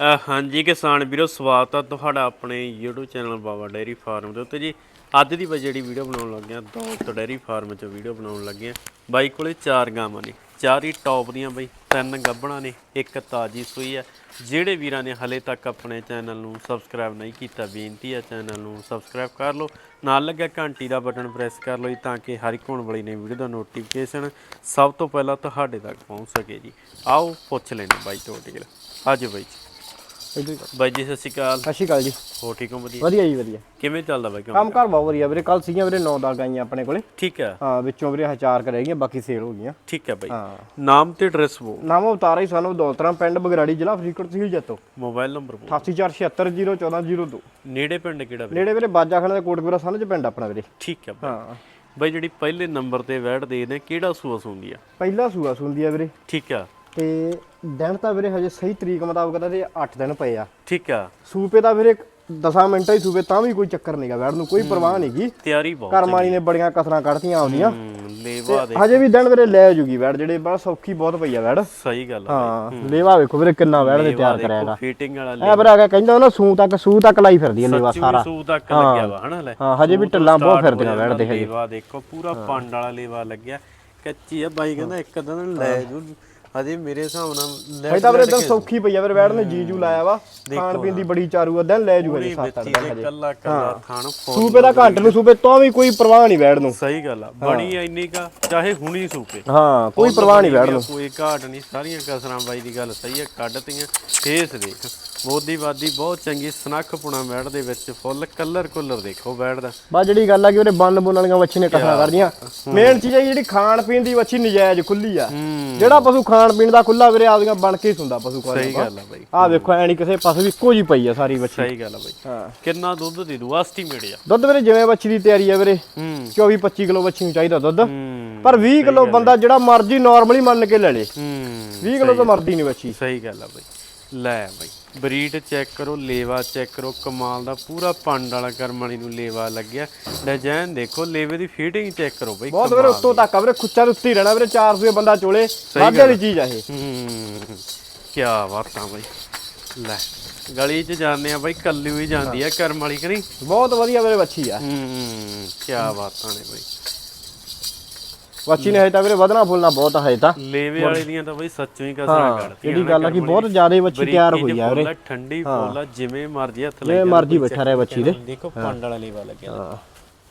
ਹਾਂਜੀ ਕਿਸਾਨ ਵੀਰੋ, ਸਵਾਗਤ ਆ ਤੁਹਾਡਾ ਆਪਣੇ YouTube ਚੈਨਲ ਬਾਬਾ ਡੇਅਰੀ ਫਾਰਮ ਦੇ ਉੱਤੇ ਜੀ। ਅੱਜ ਦੀ ਬਈ ਜਿਹੜੀ ਵੀਡੀਓ ਬਣਾਉਣ ਲੱਗਿਆ ਆ ਦੌਲਤ ਡੇਅਰੀ ਫਾਰਮ 'ਚ ਵੀਡੀਓ ਬਣਾਉਣ ਲੱਗੇ ਬਾਈ ਕੋਲੇ ਚਾਰ ਗਾਵਾਂ ਨੇ, ਚਾਰ ਹੀ ਟੌਪ ਦੀਆਂ ਬਾਈ, ਤਿੰਨ ਗੱਭਣਾ ਨੇ, ਇੱਕ ਤਾਜੀ ਸੂਈ ਆ। ਜਿਹੜੇ ਵੀਰਾਂ ਨੇ ਹਲੇ ਤੱਕ ਆਪਣੇ ਚੈਨਲ ਨੂੰ ਸਬਸਕ੍ਰਾਈਬ ਨਹੀਂ ਕੀਤਾ, ਬੇਨਤੀ ਆ ਚੈਨਲ ਨੂੰ ਸਬਸਕ੍ਰਾਈਬ ਕਰ ਲਓ। ਨਾਲ ਲੱਗਿਆ ਘੰਟੀ ਦਾ ਬਟਨ ਪ੍ਰੈਸ ਕਰ ਲਓ ਜੀ, ਤਾਂ ਕਿ ਹਰ ਇੱਕ ਹੋਣ ਵਾਲੀ ਨਵੀਂ ਵੀਡੀਓ ਦਾ ਨੋਟੀਫਿਕੇਸ਼ਨ ਸਭ ਤੋਂ ਪਹਿਲਾਂ ਤੁਹਾਡੇ ਤੱਕ ਪਹੁੰਚ ਸਕੇ ਜੀ। ਆਓ ਪੁੱਛ ਲੈਣੇ ਬਾਈ ਤੋਂ ਡੀਲ ਅੱਜ ਬਾਈ ਇੱਧਰ ਬਾਈ ਜੀ ਸਤਿ ਸ਼੍ਰੀ ਅਕਾਲ। ਸਤਿ ਸ਼੍ਰੀ ਅਕਾਲ ਜੀ। ਹੋ ਠੀਕ ਹੋ ਵਧੀਆ? ਵਧੀਆ ਜੀ ਵਧੀਆ। ਕਿਵੇਂ ਚੱਲਦਾ ਬਾਈ ਕੰਮ? ਕੰਮ ਕਾਰ ਬਹੁਤ ਵਧੀਆ ਵੀਰੇ ਕੱਲ ਸੀਗੀਆਂ ਵੀਰੇ 9 ਦਾਲ ਗਾਈਆਂ ਆਪਣੇ ਕੋਲੇ। ਠੀਕ ਹੈ। ਹਾਂ ਵਿੱਚੋਂ ਵੀਰੇ ਹਚਾਰ ਕਰ ਗਈਆਂ ਬਾਕੀ ਸੇਲ ਹੋ ਗਈਆਂ। ਠੀਕ ਹੈ ਬਾਈ। ਹਾਂ। ਨਾਮ ਤੇ ਐਡਰੈਸ ਬੋ ਨਾਮ ਅਵਤਾਰਾ ਹੀ ਸਾਨੂੰ ਦੌਲਤਰਾਮ ਪਿੰਡ ਬਗਰਾੜੀ ਜ਼ਿਲ੍ਹਾ ਫਰੀਦਕੋਟ ਤਹਿਸੀਲ ਜੱਤੋ ਮੋਬਾਈਲ ਨੰਬਰ 8847701402 ਨੇੜੇ ਪਿੰਡ ਕਿਹੜਾ ਬਾਈ? ਨੇੜੇ ਵੀਰੇ ਬਾਜਾਖਾਨਾ ਦੇ ਕੋਟਪੁਰਾ ਸਾਨਝ ਪਿੰਡ ਆਪਣਾ ਵੀਰੇ। ਠੀਕ ਹੈ ਬਾਈ। ਹਾਂ। ਬਾਈ ਜਿਹੜੀ ਪਹਿਲੇ ਨੰਬਰ ਤੇ ਵੈਟ ਦੇ ਨੇ ਕਿਹੜਾ ਸੂਆ ਸੁੰਦੀ ਆ? ਪਹਿਲਾ ਸੂਆ ਸੁੰਦੀ ਆ ਵੀਰੇ। ਠੀਕ ਆ। ਤੇ ਦਿਨ ਤਾਂ ਵੀਰੇ ਹਜੇ ਸਹੀ ਤਰੀਕ ਮੁਤਾਬਕ ਤਾਂ ਤੇ 8 ਦਿਨ ਪਏ ਆ। ਠੀਕ ਆ। ਸੂਪੇ ਦਾ ਵੀਰੇ 10 ਮਿੰਟਾਂ ਹੀ ਸੂਪੇ ਤਾਂ ਵੀ ਕੋਈ ਚੱਕਰ ਨਹੀਂਗਾ ਵੈੜ ਨੂੰ ਕੋਈ ਪਰਵਾਹ ਨਹੀਂਗੀ ਤਿਆਰੀ ਬਹੁਤ ਕਰਮਾਨੀ ਨੇ ਬੜੀਆਂ ਕਸਰਾਂ ਕੱਢਤੀਆਂ ਆਉਂਦੀਆਂ ਲੇਵਾ ਦੇ ਹਜੇ ਵੀ ਦਿਨ ਵੀਰੇ ਲੈ ਜੂਗੀ ਵੈੜ ਜਿਹੜੇ ਬੜਾ ਸੌਖੀ ਬਹੁਤ ਪਈ ਆ ਵੈੜ ਸਹੀ ਗੱਲ ਆ ਹਾਂ ਲੇਵਾ ਵੇਖੋ ਵੀਰੇ ਕਿੰਨਾ ਵੈੜ ਦੇ ਤਿਆਰ ਕਰਾਇਆਗਾ ਫਿਟਿੰਗ ਵਾਲਾ ਐ ਵੀਰੇ ਆ ਕਹਿੰਦਾ ਨਾ ਸੂ ਤੱਕ ਸੂ ਤੱਕ ਲਾਈ ਫਿਰਦੀ ਆ ਲੇਵਾ ਸਾਰਾ। ਸੂ ਤੱਕ ਲੱਗਿਆ ਵਾ ਹਨਾ ਲੈ। ਹਾਂ ਹਜੇ ਵੀ ਟੱਲਾਂ ਬਹੁਤ ਫਿਰਦੀਆਂ ਵੈੜ ਦੇ ਹਜੇ। ਲੇਵਾ ਦੇਖੋ ਪੂਰਾ ਪੰਡ ਵਾਲਾ ਲੇਵਾ ਲੱਗਿਆ। ਕੱਚੀ ਆ ਬਾਈ ਕਹਿੰਦਾ ਇੱਕ ਦਿਨ ਲੈ ਜੂ। ਹਜੇ ਮੇਰੇ ਹਿਸਾਬ ਨਾਲ ਹਜੇ ਤਾਂ ਵੀਰੇ ਦਿਨ ਸੌਖੀ ਪਈ ਆ ਵੀਰੇ ਵੈੜ ਨੇ ਜੀਜੂ ਲਾਇਆ ਵਾ। ਖਾਣ ਪੀਣ ਦੀ ਬੜੀ ਚਾਰੂ ਆ ਦਿਨ ਲੈ ਜੂ ਹਜੇ ਪੂਰੀ ਸੱਤ ਅੱਠ ਦਿਨ ਹਜੇ। ਕੱਲਾ ਕੱਲਾ ਥਾਣ ਸੂਪੇ ਦਾ ਘੰਟ ਨੂੰ ਸੂਪੇ ਤੋਂ ਵੀ ਕੋਈ ਪਰਵਾਹ ਨਹੀਂ ਵੈੜ ਨੂੰ। ਸਹੀ ਗੱਲ ਆ ਬਣੀ ਇੰਨੀ ਕਾ ਚਾਹੇ ਹੁਣੀ ਸੂਪੇ। ਹਾਂ ਕੋਈ ਪਰਵਾਹ ਨਹੀਂ ਵੈੜ ਨੂੰ। ਕੋਈ ਘਾਟ ਨਹੀਂ ਸਾਰੀਆਂ ਕਸਰਾਂ ਬਾਈ ਦੀ ਗੱਲ ਸਹੀ ਹੈ ਕੱਢਤੀਆਂ ਫੇਸ ਦੇਖ। ਮੋਦੀਵਾਦੀ ਬਹੁਤ ਚੰਗੀ ਸਨੱਖ ਪੁਣਾ ਬੈੜ ਦੇ ਵਿੱਚ ਫੁੱਲ ਕਲਰ ਕੁਲਰ ਦੇਖੋ ਬੈੜ ਦਾ। ਬਾ ਜਿਹੜੀ ਗੱਲ ਆ ਕਿ ਉਹਦੇ ਬੰਨ ਬੁੰਨ ਵਾਲੀਆਂ ਵੱਛੀ ਨੇ ਕਸਰਾਂ ਕਰਦੀਆਂ ਮੇਨ ਚੀਜ਼ ਹੈ ਜਿਹੜੀ ਖਾਣ ਪੀਣ ਦੀ ਵੱਛੀ ਨਜਾਇਜ਼ ਖੁੱਲੀ ਆ। ਜਿਹੜਾ ਪਸ਼ੂ ਖਾਣ ਪੀਣ ਦਾ ਖੁੱਲਾ ਵੀਰੇ ਆਪਦੀਆਂ ਬਣ ਕੇ ਹੀ ਸੁੰਦਾ ਪਸ਼ੂ ਕੋਲ ਸਹੀ ਗੱਲ ਆ ਬਾਈ। ਆ ਵੇਖੋ ਐ ਨਹੀਂ ਕਿਸੇ ਪਾਸੇ ਵੀ ਇੱਕੋ ਜੀ ਪਈ ਆ ਸਾਰੀ ਵੱਛੀ। ਸਹੀ ਗੱਲ ਆ ਬਾਈ। ਹਾਂ। ਕਿੰਨਾ ਦੁੱਧ ਦੇ ਦੂ ਐਸਟੀਮੇਟ ਆ। ਦੁੱਧ ਵੀਰੇ ਜਿਵੇਂ ਵੱਛੀ ਦੀ ਤਿਆਰੀ ਆ ਵੀਰੇ ਹੂੰ। 24 25 ਕਿਲੋ ਵੱਛੀ ਨੂੰ ਚਾਹੀਦਾ ਦੁੱਧ। ਪਰ 20 ਕਿਲੋ ਬੰਦਾ ਜਿਹੜਾ ਮਰਜ਼ੀ ਨਾਰਮਲੀ ਮੰਨ ਕੇ ਲੈ ਲੇ। ਹੂੰ। 20 ਕਿਲੋ ਤਾਂ ਮਰਦੀ ਨਹੀਂ ਵੱਛੀ। ਸਹੀ ਗੱਲ ਆ ਬਾਈ। ਲੈ ਬਾਈ। ਬਰੀਡ ਚੈੱਕ ਕਰੋ ਲੇਵਾ ਚੈੱਕ ਕਰੋ ਕਮਾਲ ਦਾ ਪੂਰਾ ਪੰਡ ਵਾਲਾ ਕਰਮ ਵਾਲੀ ਨੂੰ ਲੇਵਾ ਲੱਗਿਆ। ਡਿਜ਼ਾਈਨ ਦੇਖੋ ਲੇਵੇ ਦੀ ਫਿਟਿੰਗ ਚੈੱਕ ਕਰੋ ਬਾਈ ਬਹੁਤ ਵੀਰੇ ਉੱਤੋਂ ਤੱਕ ਵੀਰੇ ਖੁੱਚਾ ਉੱਤੇ ਹੀ ਰਹਿਣਾ ਵੀਰੇ 400 ਬੰਦਾ ਚੋਲੇ ਵਾਧੇ ਵਾਲੀ ਚੀਜ਼ ਆ ਇਹ। ਹੂੰ ਕੀ ਬਾਤਾਂ ਬਾਈ। ਲੈ ਗਲੀ 'ਚ ਜਾਂਦੇ ਆ ਬਾਈ ਕੱਲੀ ਹੋਈ ਜਾਂਦੀ ਆ ਕਰਮ ਵਾਲੀ ਕਿ ਨਹੀਂ? ਬਹੁਤ ਵਧੀਆ ਵੀਰੇ ਵੱਛੀ ਆ। ਹੂੰ ਕੀ ਬਾਤਾਂ ਨੇ ਬਾਈ। ਵੱਛੀ ਨੇ ਹਜੇ ਤਾਂ ਵੀਰੇ ਵਧਣਾ ਫੁੱਲਣਾ ਬਹੁਤ ਹਜੇ ਤਾਂ। ਲੇਵੇ ਵਾਲੇ ਦੀਆਂ ਤਾਂ ਬਾਈ ਸੱਚੋਂ ਹੀ ਕਸਰਾਂ ਹਾਂ ਕੱਢਤੀਆਂ ਜਿਹੜੀ ਗੱਲ ਆ ਕਿ ਬਹੁਤ ਜ਼ਿਆਦਾ ਵੱਛੀ ਤਿਆਰ ਹੋਈ ਆ ਵੀਰੇ। ਠੰਡੀ ਫੁੱਲ ਜਿਵੇਂ ਮਰਜ਼ੀ ਹੱਥ ਲੈ ਜਿਵੇਂ ਮਰਜ਼ੀ ਬੈਠਾ ਰਹੇ ਵੱਛੀ ਦੇ। ਦੇਖੋ ਪੰਡ ਵਾਲਾ ਲੇਵਾ ਲੱਗਿਆ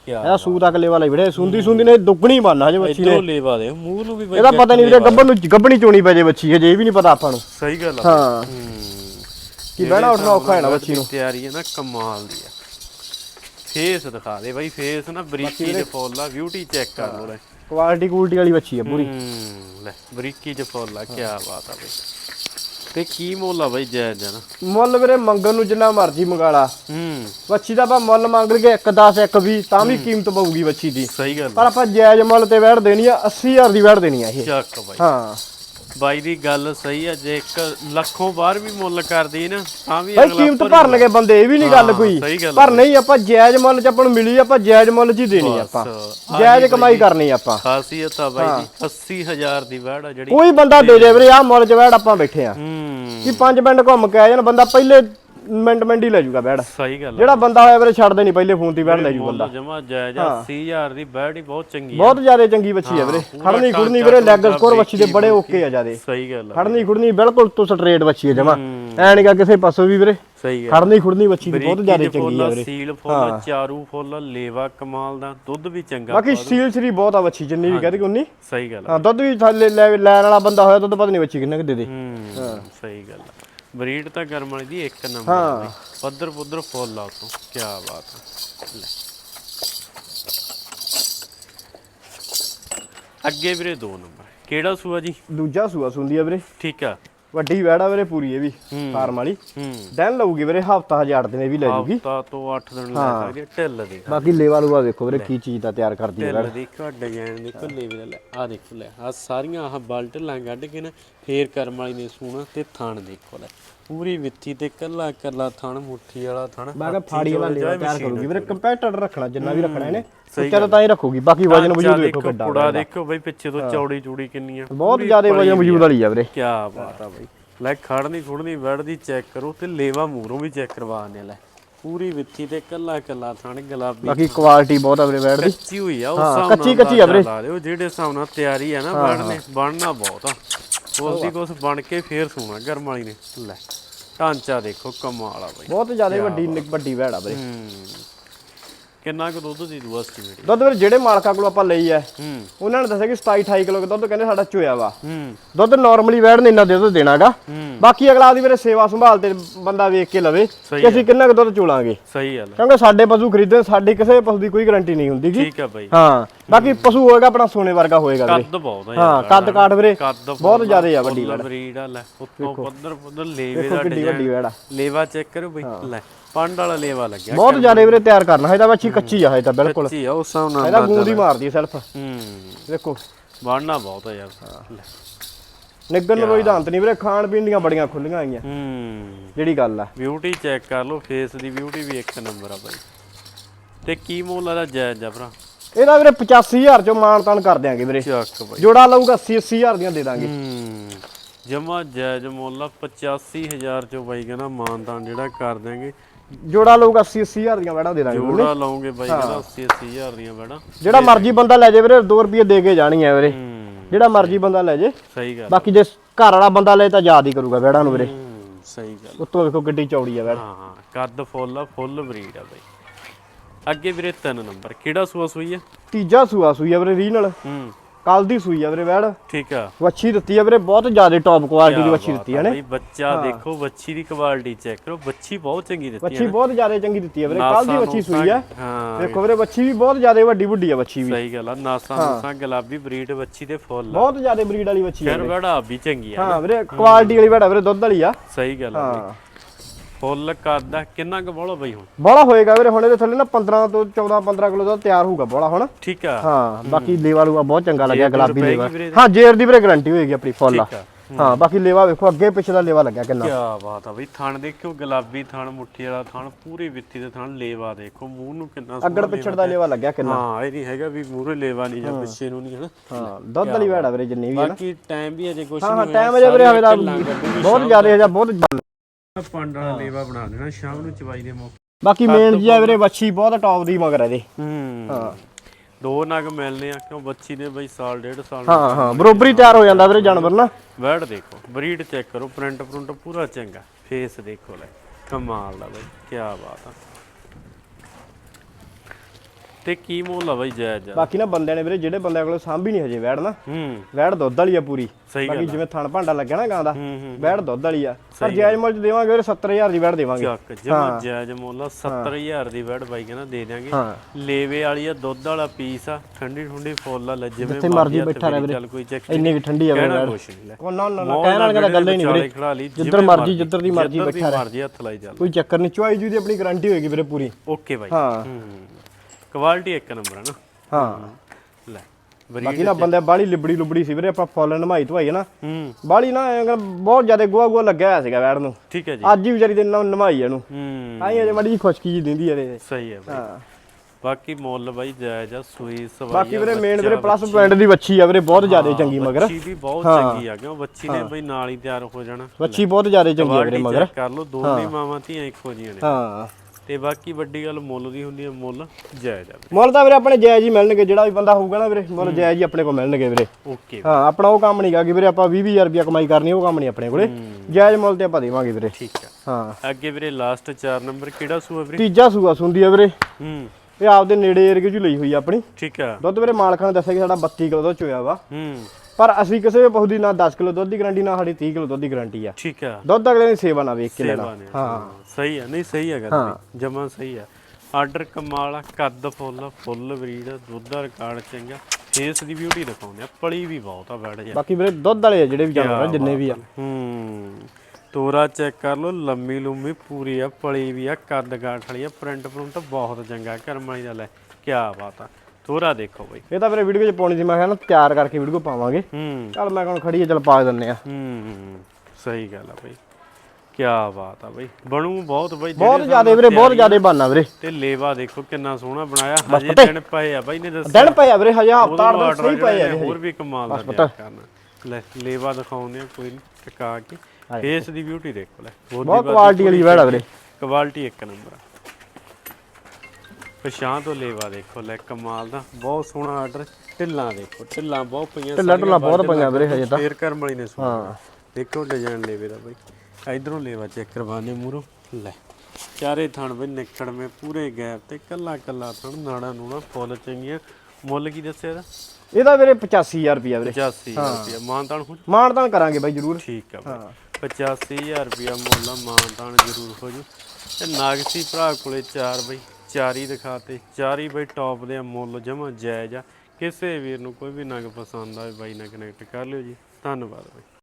ਇਹਦਾ ਸੂ ਤੱਕ ਲੈ ਵਾਲਾ ਵੀਰੇ ਸੁੰਦੀ ਸੁੰਦੀ ਨੇ ਦੁੱਗਣੀ ਮੰਨ ਹਜੇ ਵੱਛੀ ਇਧਰੋਂ ਲੇਵਾ ਦੇ ਮੂੰਹ ਨੂੰ ਵੀ ਇਹਦਾ ਪਤਾ ਨਹੀਂ ਵੀਰੇ ਗੱਬਣ ਨੂੰ ਗੱਬਣੀ ਚੋਣੀ ਪੈ ਜੇ ਵੱਛੀ ਹਜੇ ਇਹ ਵੀ ਨਹੀਂ ਪਤਾ ਆਪਾਂ ਨੂੰ। ਸਹੀ ਗੱਲ ਆ। ਹਾਂ। ਕੀ ਬਹਿਣਾ ਉੱਠਣਾ ਔਖਾ ਹੈ ਨਾ ਵੱਛੀ ਨੂੰ। ਤਿਆਰੀ ਹੈ ਨਾ ਕਮਾਲ ਦੀ ਆ। ਫੇਸ ਦਿਖਾ ਦੇ ਬਾਈ ਫੇਸ ਨਾ ਬਰੀਕੀ ਦੇ ਫੁੱਲ ਆ ਬਿਊਟੀ ਚੈੱਕ ਕਰ ਲੋ ਲੈ ਕੁਆਲਿਟੀ ਕੁਆਲਿਟੀ ਵਾਲੀ ਵੱਛੀ ਆ ਪੂਰੀ। ਹੂੰ ਲੈ ਬਰੀਕੀ ਚ ਫੁੱਲ ਆ ਕੀ ਬਾਤ ਆ ਬਈ। ਤੇ ਕੀ ਮੁੱਲ ਆ ਬਈ ਜੈ ਜਨ? ਮੁੱਲ ਵੀਰੇ ਮੰਗਣ ਨੂੰ ਜਿੰਨਾ ਮਰਜ਼ੀ ਮੰਗਾਲਾ ਹੂੰ। ਵੱਛੀ ਦਾ ਆਪਾਂ ਮੁੱਲ ਮੰਗ ਲਈਏ 1 10 1 20 ਤਾਂ ਵੀ ਕੀਮਤ ਪਊਗੀ ਵੱਛੀ ਦੀ। ਸਹੀ ਗੱਲ ਪਰ ਆਪਾਂ ਜਾਇਜ਼ ਮੁੱਲ ਤੇ ਵੈੜ ਦੇਣੀ ਆ 80000 ਦੀ ਵੈੜ ਦੇਣੀ ਆ ਇਹ। ਚੱਕ ਬਾਈ। ਹਾਂ। ਬਾਈ ਦੀ ਗੱਲ ਸਹੀ ਆ ਜੇ ਇੱਕ ਲੱਖੋਂ ਬਾਹਰ ਵੀ ਮੁੱਲ ਕਰਦੀ ਨਾ ਤਾਂ ਵੀ ਭਾਈ ਕੀਮਤ ਭਰਨਗੇ ਬੰਦੇ ਇਹ ਵੀ ਨਹੀਂ ਗੱਲ ਕੋਈ। ਪਰ ਨਹੀਂ ਆਪਾਂ ਜਾਇਜ਼ ਮੁੱਲ ਚ ਆਪਾਂ ਨੂੰ ਮਿਲੀ ਆਪਾਂ ਜਾਇਜ਼ ਮੁੱਲ ਚ ਹੀ ਦੇਣੀ ਆਪਾਂ। ਜਾਇਜ਼ ਕਮਾਈ ਕਰਨੀ ਆਪਾਂ। ਖਾਸੀਅਤ ਆ ਬਾਈ ਦੀ 80000 ਦੀ ਵੜ ਜਿਹੜੀ ਕੋਈ ਬੰਦਾ ਦੇ ਦੇ ਵੀਰੇ ਆ ਮੁੱਲ ਚ ਵੈੜ ਆਪਾਂ ਬੈਠੇ ਆ। ਕਿ ਪੰਜ ਪਿੰਡ ਘੁੰਮ ਕੇ ਆ ਜਾਣ ਬੰਦਾ ਪਹਿਲੇ ਮਿੰਟ ਮਿੰਟ ਹੀ ਲੈ ਜਾਊਗਾ ਵੈੜ ਸਹੀ ਗੱਲ ਜਿਹੜਾ ਬੰਦਾ ਹੋਇਆ ਵੀਰੇ ਛੱਡਦੇ ਨਹੀਂ ਪਹਿਲੇ ਫੋਨ ਤੇ ਵੈੜ ਲੈ ਜੂ ਬੰਦਾ। ਜਮਾ ਜਾਇਜ਼ 80000 ਦੀ ਬੈਡ ਹੀ ਬਹੁਤ ਚੰਗੀ ਬਹੁਤ ਜ਼ਿਆਦਾ ਚੰਗੀ ਵੱਛੀ ਆ ਵੀਰੇ। ਖੜਨੀ ਖੁੜਨੀ ਵੀਰੇ ਲੈਗ ਸਕੋਰ ਵੱਛੀ ਦੇ ਬੜੇ ਓਕੇ ਆ ਜਿਆਦੇ। ਸਹੀ ਗੱਲ ਆ। ਖੜਨੀ ਖੁੜਨੀ ਬਿਲਕੁਲ ਤੋਂ ਸਟਰੇਟ ਵੱਛੀ ਆ ਜਮਾ। ਐ ਨੀ ਗਾ ਕਿਸੇ ਪਾਸੋਂ ਵੀ ਵੀਰੇ। ਸਹੀ ਗੱਲ ਖੜਨੀ ਖੁੜਨੀ ਦੀ ਬਹੁਤ ਜ਼ਿਆਦਾ ਚੰਗੀ ਆ ਫੁੱਲ ਵੀਰੇ। ਸੀਲ ਫੁੱਲ ਚਾਰੂ ਫੁੱਲ ਲੇਵਾ ਕਮਾਲ ਦਾ ਦੁੱਧ ਵੀ ਚੰਗਾ ਬਾਕੀ ਸੀਲ ਸਰੀ ਬਹੁਤ ਆ ਵੱਛੀ ਜਿੰਨੀ ਵੀ ਕਹਦੇ ਉਨੀ। ਸਹੀ ਗੱਲ ਹਾਂ ਦੁੱਧ ਵੀ ਲੈਣ ਵਾਲਾ ਬੰਦਾ ਹੋਇਆ ਦੁੱਧ ਪਤਾ ਨਹੀਂ ਵੱਛੀ ਕਿੰਨੇ ਕੁ ਦੇ ਦੇ। ਹੂੰ ਸਹੀ ਗੱਲ ਬਰੀਡ ਤਾਂ ਗਰਮ ਵਾਲੀ ਦੀ ਇੱਕ ਨੰਬਰ ਬਈ। ਪੱਧਰ ਪੁੱਧਰ ਫੁੱਲ ਆ ਉਤੋਂ ਕੀ ਬਾਤ ਆ। ਲੈ। ਅੱਗੇ ਵੀਰੇ ਦੋ ਨੰਬਰ। ਕਿਹੜਾ ਸੂਆ ਜੀ? ਦੂਜਾ ਸੂਆ ਸੁੰਦੀ ਆ ਵੀਰੇ। ਠੀਕ ਆ। ਵੱਡੀ ਵੈੜਾ ਵੀਰੇ ਪੂਰੀ ਇਹ ਵੀ ਫਾਰਮ ਵਾਲੀ। ਦਿਨ ਲਊਗੀ ਵੀਰੇ ਹਫਤਾ ਹਜ਼ਾਰ ਦਿਨੇ ਵੀ ਲੈ ਜੂਗੀ। ਹਫਤਾ ਤੋਂ 8 ਦਿਨ ਲੈ ਸਕਦੀ ਢਿੱਲ ਦੀ। ਬਾਕੀ ਲੇਵਾ ਲੂਆ ਵੇਖੋ ਵੀਰੇ ਕੀ ਚੀਜ਼ ਦਾ ਤਿਆਰ ਕਰਦੀ ਹੈ ਢਿੱਲ ਦੇਖੋ ਡਿਜ਼ਾਈਨ ਦੇਖੋ ਲੇਵੇ ਦਾ ਆ ਦੇਖੋ ਲੈ ਆ ਸਾਰੀਆਂ ਆਹ ਬਲਟ ਲਾਂ ਕੱਢ ਕੇ ਨਾ ਫੇਰ ਕਰਮ ਵਾਲੀ ਨੇ ਸੂਣਾ ਤੇ ਥਣ ਦੇਖੋ ਲੈ ਪੂਰੀ ਵਿੱਥੀ ਤੇ ਕੱਲਾ ਕੱਲਾ ਥਣ ਮੁੱਠੀ ਵਾਲਾ ਥਣ ਮੈਂ ਕਿਹਾ ਫਾੜੀ ਵਾਲਾ ਲੇਵਾ ਤਿਆਰ ਕਰੂਗੀ ਵੀਰੇ ਕੰਪੈਟੀਟਰ ਰੱਖਣਾ ਜਿੰਨਾ ਵੀ ਰੱਖਣਾ ਇਹਨੇ। ਉੱਚਾ ਤਾਂ ਹੀ। ਰੱਖੂਗੀ ਬਾਕੀ ਵਜਨ ਵਜੂਦ ਵੇਖੋ ਕਿੱਡਾ ਕੁੜਾ ਦੇਖੋ ਬਈ ਪਿੱਛੇ ਤੋਂ ਚੌੜੀ ਚੂੜੀ ਕਿੰਨੀ ਆ। ਬਹੁਤ ਜ਼ਿਆਦਾ ਵਜਨ ਵਜੂਦ ਵਾਲੀ ਆ ਵੀਰੇ। ਕੀ ਬਾਤ ਆ ਬਈ। ਲੈ ਖੜਨੀ ਖੁੜਨੀ ਵੜਦੀ ਚੈੱਕ ਕਰੋ ਤੇ ਲੇਵਾ ਮੂਰੋਂ ਵੀ ਚੈੱਕ ਕਰਵਾ ਨੇ ਲੈ। ਪੂਰੀ ਵਿੱਥੀ ਤੇ ਕੱਲਾ ਕੱਲਾ ਥਣ ਗੁਲਾਬੀ ਬਾਕੀ ਕੁਆਲਿਟੀ ਬਹੁਤ ਆ ਵੀਰੇ ਬੈੜ ਦੀ ਕੱਚੀ ਹੋਈ ਆ ਉਸ ਹਿਸਾਬ ਕੱਚੀ- ਨਾਲ ਕੱਚੀ ਆ ਵੀਰੇ। ਲਾ ਲਿਓ ਜਿਹੜੇ ਹਿਸਾਬ ਨਾਲ ਤਿਆਰੀ ਆ ਨਾ ਬਣਨੇ ਬਣਨਾ ਬਹੁਤ ਆ। ਉਸ ਦੀ ਕੁਛ ਬਣ ਕੇ ਫੇਰ ਸੋਣਾ ਗਰਮ ਵਾਲੀ ਨੇ। ਲੈ ਢਾਂਚਾ ਦੇਖੋ ਕਮਾਲ ਆ ਬਾਈ। ਬਹੁਤ ਜ਼ਿਆਦਾ ਵੱਡੀ ਨਿ- ਵੱਡੀ ਵੈੜ ਆ ਵੀਰੇ। ਹੂੰ। ਕਿੰਨਾ ਕੁ ਦੁੱਧ ਦੀ ਦੂ ਐਸਟੀਮੇਟ ਦੁੱਧ ਵੀਰੇ ਜਿਹੜੇ ਮਾਲਕਾਂ ਕੋਲ ਆਪਾਂ ਲਈ ਐ ਹੂੰ। ਉਹਨਾਂ ਨੇ ਦੱਸਿਆ ਕਿ 27 28 ਕਿਲੋ ਦੁੱਧ ਕਹਿੰਦੇ ਸਾਡਾ ਚੋਇਆ ਵਾ। ਹੂੰ। ਦੁੱਧ ਨਾਰਮਲੀ ਵੈੜ ਨੇ ਇੰਨਾ ਦੇ ਦੁੱਧ ਦੇਣਾਗਾ। ਬਾਕੀ ਅਗਲਾ ਆਦੀ ਵੀਰੇ ਸੇਵਾ ਸੰਭਾਲ ਤੇ ਬੰਦਾ ਵੇਖ ਕੇ ਲਵੇ ਕਿ ਅਸੀਂ ਕਿੰਨਾ ਕੁ ਦੁੱਧ ਚੋਲਾਂਗੇ। ਸਹੀ ਗੱਲ। ਕਿਉਂਕਿ ਸਾਡੇ ਪਸ਼ੂ ਖਰੀਦੇ ਸਾਡੀ ਕਿਸੇ ਪਸ਼ੂ ਦੀ ਕੋਈ ਗਾਰੰਟੀ ਨਹੀਂ ਹੁੰਦੀ ਗੀ। ਠੀਕ ਆ ਬਾਈ। ਹਾਂ ਬਾਕੀ ਪਸ਼ੂ ਹੋਏਗਾ ਆਪਣਾ ਸੋਨੇ ਵਰਗਾ ਹੋਏਗਾ ਵੀਰੇ। ਕੱਦ ਬਹੁਤ ਆ ਹਾਂ ਕੱਦ ਕਾਠ ਵੀਰੇ ਬਹੁਤ ਜ਼ਿਆਦਾ ਆ ਵੱਡੀ ਵੈੜ। ਬਰੀਡ ਆ ਲੈ ਉੱਤੋਂ ਪੱਧਰ ਪੱਧਰ ਲੇਵੇ ਦਾ ਡਿਜ਼ਾਈਨ। ਲੇਵਾ ਚੈੱਕ ਕਰੋ ਬਈ ਲੈ। ਪੰਡ ਵਾਲਾ ਲੇਵਾ ਲੱਗਿਆ ਬਹੁਤ ਜ਼ਿਆਦਾ ਵੀਰੇ ਤਿਆਰ ਕਰਨਾ ਹੈ ਤਾਂ ਬੱਚੀ ਕੱਚੀ ਆ ਹੈ ਤਾਂ ਬਿਲਕੁਲ। ਕੱਚੀ ਆ ਉਸ ਹਿਸਾਬ ਨਾਲ ਇਹਦਾ ਗੂੰਦ ਹੀ ਮਾਰਦੀ ਸੈਲਫ ਹੂੰ। ਦੇਖੋ। ਬਣਨਾ ਬਹੁਤ ਆ ਯਾਰ। ਲੈ। ਨਿੱਗਣ ਨੂੰ ਕੋਈ ਅੰਤ ਨਹੀਂ ਵੀਰੇ ਖਾਣ ਪੀਣ ਦੀਆਂ ਬੜੀਆਂ ਖੁੱਲੀਆਂ ਆਈਆਂ। ਹੂੰ। ਜਿਹੜੀ ਗੱਲ ਆ। ਬਿਊਟੀ ਚੈੱਕ ਕਰ ਲਓ ਫੇਸ ਦੀ ਬਿਊਟੀ ਵੀ ਇੱਕ ਨੰਬਰ ਆ ਬਾਈ। ਤੇ ਕੀ ਮੁੱਲ ਇਹਦਾ ਜਾਇਜ਼ ਆ ਭਰਾ? ਇਹਦਾ ਵੀਰੇ 85000 ਚੋਂ ਮਾਨ ਤਾਨ ਕਰ ਦਿਆਂਗੇ ਵੀਰੇ। ਚੱਕ ਬਾਈ। ਜੋੜਾ ਲਊਗਾ 80 80000 ਦੀਆਂ ਦੇ ਦਾਂਗੇ। ਹੂੰ। ਜਮਾ ਜਾਇਜ਼ ਮੁੱਲ ਆ 85000 ਚੋਂ ਬਾਈ ਕਹਿੰਦਾ ਮਾਨਦਾਨ ਜਿਹੜਾ ਕਰ ਦਿਆਂਗੇ। ਜੋੜਾ ਲਊਗਾ 80 80000 ਦੀਆਂ ਵੈੜਾਂ ਦੇ ਦਾਂਗੇ ਜੋੜਾ ਲਾਉਂਗੇ ਬਾਈ ਕਹਿੰਦਾ 80 80000 ਦੀਆਂ ਬੜਾ ਜਿਹੜਾ ਮਰਜ਼ੀ ਬੰਦਾ ਲੈ ਜੇ ਵੀਰੇ 2 ਰੁਪਏ ਦੇ ਕੇ ਜਾਣੀ ਹੈ ਵੀਰੇ। ਹੂੰ। ਜਿਹੜਾ ਮਰਜ਼ੀ ਬੰਦਾ ਲੈ ਜੇ ਸਹੀ ਗੱਲ। ਬਾਕੀ ਜੇ ਘਰ ਵਾਲਾ ਬੰਦਾ ਲੈ ਤਾਂ ਯਾਦ ਹੀ ਕਰੂਗਾ ਵੈੜਾਂ ਨੂੰ ਵੀਰੇ। ਹੂੰ ਸਹੀ ਗੱਲ। ਉੱਤੋਂ ਵੇਖੋ ਕਿੱਡੀ ਚੌੜੀ ਆ ਵੈੜ ਹਾਂ ਹਾਂ ਕੱਦ ਫੁੱਲ ਆ ਫੁੱਲ ਬਰੀਡ ਆ ਬਾਈ। ਅੱਗੇ ਵੀਰੇ ਤਿੰਨ ਨੰਬਰ ਕਿਹੜਾ ਸੂਆ ਸੂਈ ਆ? ਤੀਜਾ ਸੂਆ ਸੂਈ ਆ ਵੀਰੇ ਰੀਨਲ ਹੂੰ। ਕੱਲ ਦੀ ਸੂਈ ਆ ਵੀਰੇ ਵੈੜ। ਠੀਕ ਆ। ਵੱਛੀ ਦਿੱਤੀ ਆ ਵੀਰੇ ਬਹੁਤ ਜ਼ਿਆਦਾ ਟੌਪ ਕੁਆਲਿਟੀ ਦੀ ਵੱਛੀ ਦਿੱਤੀ ਆ ਨੇ ਬਈ ਬੱਚਾ ਦੇਖੋ ਬੱਚੀ ਦੀ ਕੁਆਲਿਟੀ ਚੈੱਕ ਕਰੋ ਬੱਚੀ ਬਹੁਤ ਚੰਗੀ ਦਿੱਤੀ ਵੱਛੀ ਬਹੁਤ ਜ਼ਿਆਦਾ ਚੰਗੀ ਦਿੱਤੀ ਆ ਵੀਰੇ ਕੱਲ ਦੀ ਵੱਛੀ ਸੂਈ ਆ। ਦੇਖੋ ਵੀਰੇ ਵੱਛੀ ਵੀ ਬਹੁਤ ਜ਼ਿਆਦਾ ਵੱਡੀ ਵੱਡੀ ਆ ਵੱਛੀ ਵੀ। ਸਹੀ ਗੱਲ ਆ ਨਾਸਾਂ ਨੂਸਾਂ ਗੁਲਾਬੀ ਬਰੀਡ ਬੱਚੀ ਦੇ ਫੁੱਲ ਆ। ਬਹੁਤ ਜ਼ਿਆਦਾ ਬਰੀਡ ਵਾਲੀ ਵੱਛੀ ਆ ਫਿਰ ਬੜਾ ਵੀ ਚੰਗੀ ਆ ਹਾਂ ਵੀਰੇ ਕੁਆਲਿਟੀ ਵਾਲੀ ਵੈੜ ਆ ਵੀਰੇ ਦੁੱਧ ਵਾਲੀ ਆ। ਸਹੀ ਗੱਲ ਆ ਹਾਂ। ਫੁੱਲ ਕਰਦਾ ਕਿੰਨਾ ਕੁ ਬੋਲੋ ਬਈ ਹੁਣ? ਬੋਲਾ ਹੋਏਗਾ ਵੀਰੇ ਹੁਣ ਇਹਦੇ ਥੱਲੇ ਨਾ 15 ਤੋਂ 14 15 ਕਿਲੋ ਦਾ ਤਿਆਰ ਹੋਊਗਾ ਬੋਲਾ ਹੁਣ। ਠੀਕ ਆ। ਹਾਂ ਬਾਕੀ ਲੇਵਾ ਲੂਆ ਬਹੁਤ ਚੰਗਾ ਲੱਗਿਆ ਗੁਲਾਬੀ ਲੇਵਾ। ਹਾਂ ਜੇਰ ਦੀ ਵੀਰੇ ਗਾਰੰਟੀ ਹੋਏਗੀ ਆਪਣੀ ਫੁੱਲ ਆ। ਠੀਕ ਆ। ਹਾਂ। ਬਾਕੀ ਲੇਵਾ ਵੇਖੋ ਅੱਗੇ ਪਿੱਛੇ ਦਾ ਲੇਵਾ ਲੱਗਿਆ ਕਿੰਨਾ। ਕੀ ਬਾਤ ਆ ਬਈ ਥਣ ਦੇਖਿਓ ਗੁਲਾਬੀ ਥਣ ਮੁੱਠੀ ਵਾਲਾ ਥਣ ਪੂਰੀ ਵਿੱਥੀ ਦੇ ਥਣ ਲੇਵਾ ਦੇਖੋ ਮੂੰਹ ਨੂੰ ਕਿੰਨਾ ਸੋਹਣਾ ਅੱਗੜ ਪਿੱਛੜ ਦਾ ਲੇਵਾ ਲੱਗਿਆ ਕਿੰਨਾ। ਹਾਂ ਇਹ ਨਹੀਂ ਹੈਗਾ ਵੀ ਮੂਹਰੇ ਲੇਵਾ ਨਹੀਂ ਜਾਂ ਪਿੱਛੇ ਨੂੰ ਨਹੀਂ ਹਨਾ? ਹਾਂ ਦੁੱਧ ਵਾਲੀ ਵੈੜ ਵੀਰੇ ਜਿੰਨੀ ਵੀ ਨਾ। ਬਾਕੀ ਟਾਈਮ ਵੀ ਅਜੇ ਕੁਛ ਹਾਂ ਹਾਂ ਨਹੀਂ ਟਾਈਮ ਅਜੇ ਵੀਰੇ ਹਵੇ ਦਾ ਬਹੁਤ ਜ਼ਿਆਦਾ ਹਜਾ ਬਹੁਤ ਪੰਡ ਵਾਲਾ ਲੇਵਾ ਬਣਾ ਦੇਣਾ ਸ਼ਾਮ ਨੂੰ ਚਵਾਈ ਦੇ ਮੌਕੇ। ਬਾਕੀ ਮੇਨ ਜੀ ਆ ਵੀਰੇ ਵੱਛੀ ਬਹੁਤ ਟੌਪ ਦੀ ਮਗਰ ਇਹਦੇ। ਹੂੰ। ਹਾਂ। ਦੋ ਨਗ ਮਿਲਨੇ ਆ ਕਿਉਂ ਬੱਚੀ ਨੇ ਬਈ ਸਾਲ ਡੇਢ ਸਾਲ ਹਾਂ ਹਾਂ ਬਰੋਬਰੀ ਤਿਆਰ ਹੋ ਜਾਂਦਾ ਵੀਰੇ ਜਾਨਵਰ ਨਾ। ਵੈੜ ਦੇਖੋ ਬਰੀਡ ਚੈੱਕ ਕਰੋ ਪ੍ਰਿੰਟ ਪ੍ਰਿੰਟ ਪੂਰਾ ਚੰਗਾ। ਫੇਸ ਦੇਖੋ ਲੈ ਕਮਾਲ ਦਾ ਬਈ ਕੀ ਬਾਤ ਆ। ਤੇ ਕੀ ਮੁੱਲ ਆ ਬਈ ਜਾਇਜ਼? ਆ ਬਾਕੀ ਨਾ ਬੰਦਿਆਂ ਨੇ ਵੀਰੇ ਜਿਹੜੇ ਬੰਦਿਆਂ ਕੋਲ ਸਾਂਭੀ ਨਹੀਂ ਹਜੇ ਵੈੜ ਨਾ। ਹੂੰ। ਵੈੜ ਦੁੱਧ ਵਾਲੀ ਆ ਪੂਰੀ। ਸਹੀ ਬਾਕੀ ਗੱਲ ਜਿਵੇਂ ਥਣ ਭਾਂਡਾ ਲੱਗਿਆ ਨਾ ਗਾਂ ਦਾ ਵੈੜ ਦੁੱਧ ਵਾਲੀ ਆ। ਪਰ ਜਾਇਜ਼ ਮੁੱਲ ਚ ਦੇਵਾਂਗੇ ਵੀਰੇ 70000 ਦੀ ਵੈੜ ਦੇਵਾਂਗੇ। ਚੱਕ ਜਮਾ ਜਾਇਜ਼ ਮੁੱਲ ਆ, 70000 ਦੀ ਵੈੜ ਬਾਈ ਕਹਿੰਦਾ ਦੇ ਦਿਆਂਗੇ। ਲੇਵੇ ਵਾਲੀ ਆ ਦੁੱਧ ਵਾਲਾ ਪੀਸ ਆ ਠੰਡੀ ਠੰਡੀ ਫੁੱਲ ਆ ਜਿਵੇਂ ਜਿੱਥੇ ਮਰਜ਼ੀ ਬੈਠਾ ਰਹੇ ਵੀਰੇ। ਚੱਲ ਕੋਈ ਚੱਕ ਇੰਨੀ ਕਿ ਠੰਡੀ ਆ ਵੈੜ। ਕੁਛ ਨਹੀਂ ਲੈ। ਕੋ ਨਾ ਨਾ ਕਹਿਣ ਵਾਲੀ ਨਾਲ ਗੱਲ ਹੀ ਨਹੀਂ ਵੀਰੇ। ਜਿੱਧਰ ਮਰਜ਼ੀ ਜਿੱਧਰ ਦੀ ਮਰਜ਼ੀ ਬੈਠਾ ਰਹੇ। ਮਰਜ਼ੀ ਹੱਥ ਲਾਈ ਚੱਲ। ਕੋਈ ਚੱਕਰ ਨਹੀਂ ਚੁਆਈ ਜੂ ਦੀ ਆਪਣੀ ਗਾਰੰਟੀ ਹੋਏਗੀ ਵੀਰੇ ਪੂਰੀ। ਓਕੇ ਬਾਈ। ਹੂੰ। ਕੁਆਲਿਟੀ ਇੱਕ ਨੰਬਰ ਹੈ ਨਾ। ਹਾਂ। ਲੈ ਬਾਕੀ ਨਾ ਬੰਦੇ ਬਾਲੀ ਲਿਬੜੀ ਲੁਬੜੀ ਸੀ ਵੀਰੇ ਆਪਾਂ ਫੁੱਲ ਨਮਾਈ ਧਵਾਈ ਨਾ। ਹੂੰ। ਬਾਲੀ ਨਾ ਐਂ ਬਹੁਤ ਜ਼ਿਆਦਾ ਗੋਆ ਗੋਆ ਲੱਗਿਆ ਹੋਇਆ ਸੀਗਾ ਵੈੜ ਨੂੰ। ਠੀਕ ਹੈ ਜੀ। ਅੱਜ ਹੀ ਵਿਚਾਰੀ ਦੇ ਨਾਲ ਨਮਾਈ ਇਹਨੂੰ। ਹੂੰ। ਆਈ ਅਜੇ ਮੜੀ ਖੁਸ਼ਕੀ ਜੀ ਦਿੰਦੀ ਇਹਦੇ ਸਹੀ ਹੈ ਬਾਈ। ਹਾਂ। ਬਾਕੀ ਮੁੱਲ ਬਾਈ ਜਾਇਜ਼ ਆ ਸੂਈ ਸਵਾਈ ਬਾਕੀ ਵੀਰੇ ਮੇਨ ਬੱਚਾ, ਵੀਰੇ ਪਲੱਸ ਪੁਆਇੰਟ ਦੀ ਵੱਛੀ ਆ ਵੀਰੇ ਬਹੁਤ ਜ਼ਿਆਦਾ ਚੰਗੀ ਮਗਰ। ਬੱਚੀ ਵੀ ਬਹੁਤ ਚੰਗੀ ਆ ਕਿਉਂ ਬੱਚੀ ਨੇ ਬਈ ਨਾਲ ਹੀ ਤਿਆਰ ਹੋ ਜਾਣਾ। ਵੱਛੀ ਬਹੁਤ ਜ਼ਿਆਦਾ ਚੰਗੀ ਆ ਵੀਰੇ ਮਗਰ। ਕਰ ਲਓ ਦੋਨੇ ਮਾਵਾਂ ਧੀਆਂ ਇੱਕੋ ਜੀਆਂ ਨੇ। ਹਾਂ। ਤੇ ਬਾਕੀ ਵੱਡੀ ਗੱਲ ਮੁੱਲ ਦੀ ਹੁੰਦੀ ਹੈ ਮੁੱਲ ਜਾਇਜ਼ ਆ ਮੁੱਲ ਤਾਂ ਵੀਰੇ ਆਪਣੇ ਜਾਇਜ਼ ਹੀ ਮਿਲਣਗੇ ਜਿਹੜਾ ਵੀ ਬੰਦਾ ਹੋਊਗਾ ਨਾ ਵੀਰੇ ਮੁੱਲ ਜਾਇਜ਼ ਹੀ ਆਪਣੇ ਕੋਲ ਮਿਲਣਗੇ ਵੀਰੇ। ਓਕੇ। ਹਾਂ ਆਪਣਾ ਉਹ ਕੰਮ ਨਹੀਂਗਾ ਕਿ ਵੀਰੇ ਆਪਾਂ 20000 ਰੁਪਇਆ ਕਮਾਈ ਕਰਨੀ ਉਹ ਕੰਮ ਨਹੀਂ ਆਪਣੇ ਕੋਲੇ। ਜਾਇਜ਼ ਮੁੱਲ ਤੇ ਆਪਾਂ ਦੇਵਾਂਗੇ ਵੀਰੇ। ਠੀਕ ਆ। ਹਾਂ। ਅੱਗੇ ਵੀਰੇ ਲਾਸਟ 4 ਨੰਬਰ ਕਿਹੜਾ ਸੂਆ ਵੀਰੇ? ਤੀਜਾ ਸੂਆ ਸੁੰਦੀ ਆ ਵੀਰੇ। ਹੂੰ। ਇਹ ਆਪਦੇ ਨੇੜੇ ਏਰੀਏ 'ਚ ਲਈ ਹੋਈ ਆ ਆਪਣੀ। ਠੀਕ ਆ। ਦੁੱਧ ਵੀਰੇ ਮਾਲਕਾਂ ਨੇ ਦੱਸਿਆ ਕਿ ਸਾਡਾ 32 ਕਿਲੋ ਦੁੱਧ ਚੋਇਆ ਵਾ। ਹੂੰ। ਪਰ ਅਸੀਂ ਕਿਸੇ ਪਸ਼ੂ ਦੀ ਨਾ 10 ਕਿਲੋ ਦੁੱਧ ਦੀ ਗਾਰੰਟੀ ਨਾ ਸਾਡੀ 30 ਕਿਲੋ ਦੁੱਧ ਦੀ ਗਾਰੰਟੀ ਆ। ਠੀਕ ਆ। ਦੁੱਧ ਅਗਲੇ ਦੀ ਸੇਵਾ ਨਾ ਵੇਖ ਕੇ ਲੈਣਾ। ਨੇ। ਹਾਂ। ਸਹੀ ਆ। ਨਹੀਂ ਸਹੀ ਹੈਗਾ ਤੁਸੀਂ। ਜਮਾ ਸਹੀ ਆ। ਆਰਡਰ ਕਮਾਲ ਆ ਕੱਦ ਫੁੱਲ ਫੁੱਲ ਬਰੀਡ ਦੁੱਧ ਦਾ ਰਿਕਾਰਡ ਚੰਗਾ। ਫੇਸ ਦੀ ਬਿਊਟੀ ਦਿਖਾਉਂਦੇ ਆ। ਪਲੀ ਵੀ ਬਹੁਤ ਆ ਬੈਠ ਜਾ। ਬਾਕੀ ਵੀਰੇ ਦੁੱਧ ਵਾਲੇ ਆ ਜਿਹੜੇ ਵੀ ਜਾਨਵਰ ਜਿੰਨੇ ਵੀ ਆ। ਹੂੰ। ਤੋਰਾ ਚੈੱਕ ਕਰ ਲਓ ਲੰਮੀ ਲੰਮੀ ਪੂਰੀ ਆ ਪਲੀ ਵੀ ਆ ਕੱਦ ਗਾਠ ਵਾਲੀ ਆ ਪ੍ਰਿੰਟ ਪ੍ਰਿੰਟ ਬਹੁਤ ਚੰਗਾ। ਕਰਮਾਈ ਦਾ ਲੈ ਕੀ ਬਾਤ ਆ। ਤੋਰਾ ਦੇਖੋ ਬਈ। ਇਹ ਤਾਂ ਵੀਰੇ ਵੀਡੀਓ 'ਚ ਪਾਉਣੀ ਸੀ ਮੈਂ ਕਿਹਾ ਨਾ ਤਿਆਰ ਕਰਕੇ ਵੀਡੀਓ ਪਾਵਾਂਗੇ। ਹੂੰ। ਚੱਲ ਮੈਂ ਕਹਣ ਖੜੀ ਆ ਚੱਲ ਪਾ ਦਿੰਨੇ ਆ ਹੂੰ ਸਹੀ ਗੱਲ ਆ ਬਈ। ਕੀ ਬਾਤ ਆ ਬਈ। ਬਣੂ ਬਹੁਤ ਬਈ ਬਹੁਤ ਜ਼ਿਆਦਾ ਵੀਰੇ ਬਹੁਤ ਜ਼ਿਆਦਾ ਬਾਨਾ ਵੀਰੇ। ਤੇ ਲੇਵਾ ਦੇਖੋ ਕਿੰਨਾ ਸੋਹਣਾ ਬਣਾਇਆ। ਹਜੇ ਦਿਨ ਪਏ ਆ ਬਾਈ ਨੇ ਦੱਸਿਆ ਦਿਨ ਪਏ ਆ ਵੀਰੇ ਹਜੇ ਹਫਤਾ ਦਿਨ ਸਹੀ ਪਏ ਆ ਹੋਰ ਵੀ ਕਮਾਲ ਦਾ ਕਰਨਾ। ਲੈ ਲੇਵਾ ਦਿਖਾਉਂਦੇ ਆ ਕੋਈ ਟਿਕਾ ਕੇ। ਫੇਸ ਦੀ ਬਿਊਟੀ ਦੇਖੋ ਲੈ। ਬਹੁਤ ਕੁਆਲਿਟੀ ਵਾਲੀ ਵੈੜ ਵੀਰੇ। ਕੁਆਲਿਟੀ ਇੱਕ ਨੰਬਰ ਆ। ਪਛਾਂ ਤੋਂ ਲੇਵਾ ਦੇਖੋ ਲੈ ਕਮਾਲ ਦਾ ਬਹੁਤ ਸੋਹਣਾ ਆਰਡਰ ਢਿੱਲਾਂ ਦੇਖੋ ਢਿੱਲਾਂ ਬਹੁਤ ਪਈਆਂ ਢਿੱਲਾਂ ਢਿੱਲਾਂ ਬਹੁਤ ਪਈਆਂ ਵੀਰੇ ਹਜੇ ਤਾਂ। ਫੇਰ ਕਰਮ ਵਾਲੀ ਨੇ ਸੋਹਣਾ ਹਾਂ। ਦੇਖੋ ਡਿਜ਼ਾਈਨ ਲੇਵੇ ਦਾ ਬਈ। ਇਧਰੋਂ ਲੇਵਾ ਚੈੱਕ ਕਰਵਾਨੇ ਮੂਰੋ ਲੈ ਚਾਰੇ ਥਣ ਬਈ ਨਿਕੜਵੇਂ ਪੂਰੇ ਗੈਪ ਤੇ ਕੱਲਾ ਕੱਲਾ ਥਣ ਨਾੜਾ ਨੂਣਾ ਫੁੱਲ ਚੰਗੀਆਂ। ਮੁੱਲ ਕੀ ਦੱਸਿਆ ਇਹਦਾ? ਇਹਦਾ ਵੀਰੇ 85000 ਰੁਪਿਆ ਵੀਰੇ। 85000 ਰੁਪਇਆ। ਮਾਨਤਾਨ ਹੋ ਮਾਨਤਾਨ ਕਰਾਂਗੇ ਬਾਈ ਜਰੂਰ। ਠੀਕ ਆ ਬਈ। 85000 ਰੁਪਇਆ ਮੁੱਲ ਆ ਮਾਨਤਾਨ ਜ਼ਰੂਰ ਹੋ ਜੂ ਤੇ ਨਾਗਸੀ ਭਰਾ ਕੋਲੇ ਚਾਰ ਬਈ। ਚਾਰੀ ਹੀ ਦਿਖਾਤੇ ਚਾਰੀ ਹੀ ਬਈ ਟੌਪ ਦੇ ਆ, ਮੁੱਲ ਜਮਾ ਜਾਇਜ਼ ਆ। ਕਿਸੇ ਵੀਰ ਨੂੰ ਕੋਈ ਵੀ ਨਗ ਪਸੰਦ ਆਵੇ ਬਾਈ ਨਾਲ ਕਨੈਕਟ ਕਰ ਲਿਓ ਜੀ। ਧੰਨਵਾਦ ਬਾਈ।